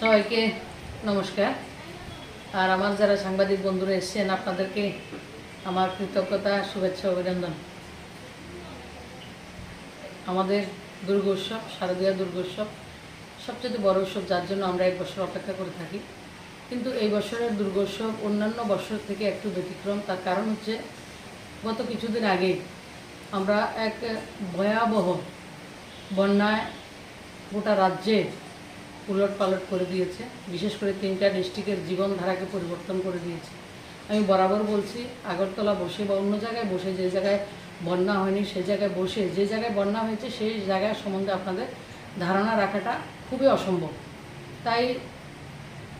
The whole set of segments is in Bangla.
সবাইকে নমস্কার। আর আমার যারা সাংবাদিক বন্ধুরা এসছেন, আপনাদেরকে আমার কৃতজ্ঞতা, শুভেচ্ছা, অভিনন্দন। আমাদের দুর্গোৎসব, শারদীয় দুর্গোৎসব সবচেয়ে বড় উৎসব, যার জন্য আমরা এক বছর অপেক্ষা করে থাকি। কিন্তু এই বছরের দুর্গোৎসব অন্যান্য বছর থেকে একটু ব্যতিক্রম। তার কারণ হচ্ছে, গত কিছুদিন আগে আমরা এক ভয়াবহ বন্যায় গোটা রাজ্যে উলট পালট করে দিয়েছে, বিশেষ করে তিনটা ডিস্ট্রিক্টের জীবনধারাকে পরিবর্তন করে দিয়েছে। আমি বরাবর বলছি, আগরতলা বসে বা অন্য জায়গায় বসে, যে জায়গায় বন্যা হয়নি সেই জায়গায় বসে, যে জায়গায় বন্যা হয়েছে, সেই জায়গা সম্বন্ধে আপনাদের ধারণা রাখাটা খুবই অসম্ভব। তাই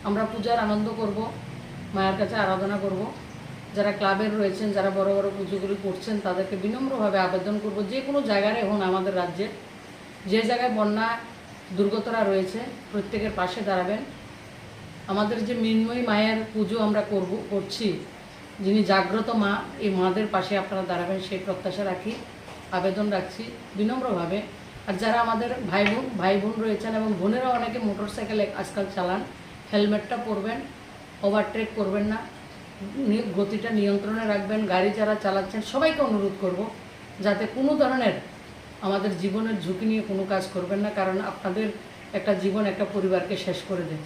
আমরা পূজার আনন্দ করব, মায়ের কাছে আরাধনা করব। যারা ক্লাবের রয়েছেন, যারা বড় বড় পুজোগুলি করছেন, তাদেরকে বিনম্রভাবে আবেদন করব, যে কোনো জায়গায় এখন আমাদের রাজ্যে যে জায়গায় বন্যা দুর্গতরা রয়েছে, প্রত্যেকের পাশে দাঁড়াবেন। আমাদের যে মৃন্ময়ী মায়ের পুজো আমরা করব, করছি, যিনি জাগ্রত মা, এই মাদের পাশে আপনারা দাঁড়াবেন, সেই প্রত্যাশা রাখি, আবেদন রাখছি বিনম্রভাবে। আর যারা আমাদের ভাই বোন ভাই বোন রয়েছেন এবং বোনেরা অনেকে মোটর সাইকেল আজকাল চালান, হেলমেটটা পরবেন, ওভারটেক করবেন না, গতিটা নিয়ন্ত্রণে রাখবেন, গাড়ি যারা চালাচ্ছেন, সবাইকে অনুরোধ করব, যাতে কোনো ধরনের আমাদের জীবনের ঝুঁকি নিয়ে কোনো কাজ করবেন না, কারণ আপনাদের একটা জীবন, একটা পরিবারকে শেষ করে দেয়।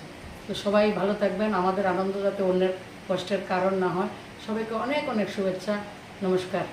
তো সবাই ভালো থাকবেন, আমাদের আনন্দ যাতে অন্যের কষ্টের কারণ না হয়। সবাইকে অনেক অনেক শুভেচ্ছা। নমস্কার।